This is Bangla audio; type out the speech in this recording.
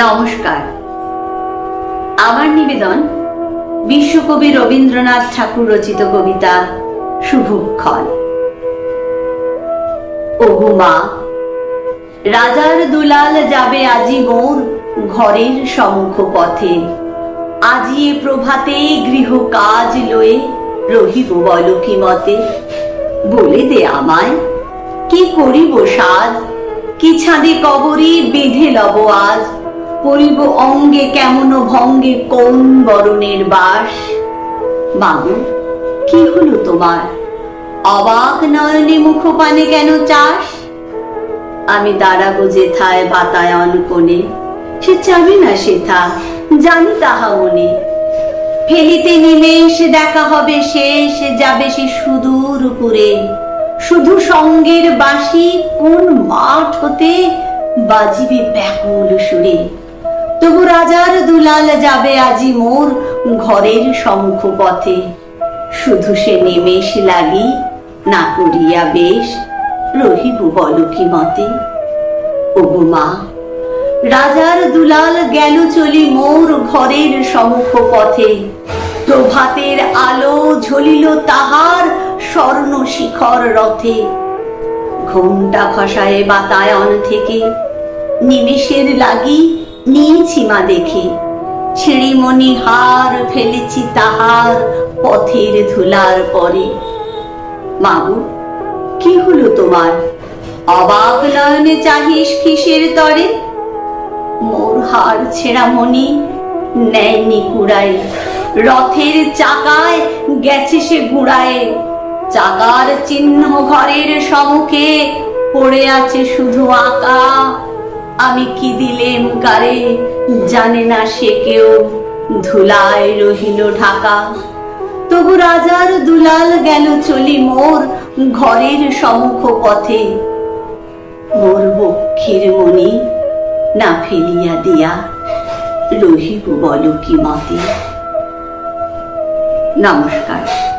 নমস্কার। আমার নিবেদন বিশ্বকবি রবীন্দ্রনাথ ঠাকুর রচিত কবিতা শুভক্ষণ। ওগো মা, রাজার দুলাল যাবে আজি মোর ঘরের সম্মুখ পথে আজি এ প্রভাতে গৃহ কাজ লয়ে রহিব বল কি মতে? বলে দে আমায়, কি করিব সাজ? কি ছাদে কবরি বেঁধে লব আজ? পরিব অঙ্গে কেমন ভঙ্গে কোন বরণের বাস? মাগো কি হলো তোমার? অবাক নয়নে মুখপানে কেন চাস? আমি দাঁড়াবো যেথায় বাতায়ন কোণে, সে চাবি না সেথা, জানি তাহা মনে ফেলিতে নিমেষ দেখা হবে শেষ, যাবে সে সুদূর উপরে। শুধু সঙ্গের বাঁশি কোন মাঠ হতে বাজিবে ব্যাকুল সুরে। তবু রাজার দুলাল যাবে আজি মোর ঘরের সম্মুখ পথে শুধু সে নিমেষ লাগি না করিয়া বেশ, রহিব বল কি মতে? ওগো মা, রাজার দুলাল গেল চলি মোর ঘরের সম্মুখ পথে প্রভাতের আলো ঝলিল তাহার স্বর্ণ শিখর রথে। ঘোমটা খসায় বাতায়ন থেকে নিমেষের লাগি নিয়েছি মা দেখে। ছিড়িমণি হার ফেলেছি তাহার পথের ধুলার পরে। মাগু কি হলো তোমার? অবাক নয়নে চাহিস কিসের তরে? মোর হার ছেঁড়া মনি নেয়নি কুড়ায়। রথের চাকায় গেছে সে গুড়ায়। চাকার চিহ্ন ঘরের সম্মুখে পড়ে আছে শুধু আঁকা। আমি কি দিলেম কারে? জানে না সে কেউ। ধুলায় রহিল ঢাকা। তবু রাজার দুলাল গেল চলি মোর ঘরের সমুখ পথে মোর বক্ষের মনি না ফেলিয়া দিয়া রহিব বল কি মতে? নমস্কার।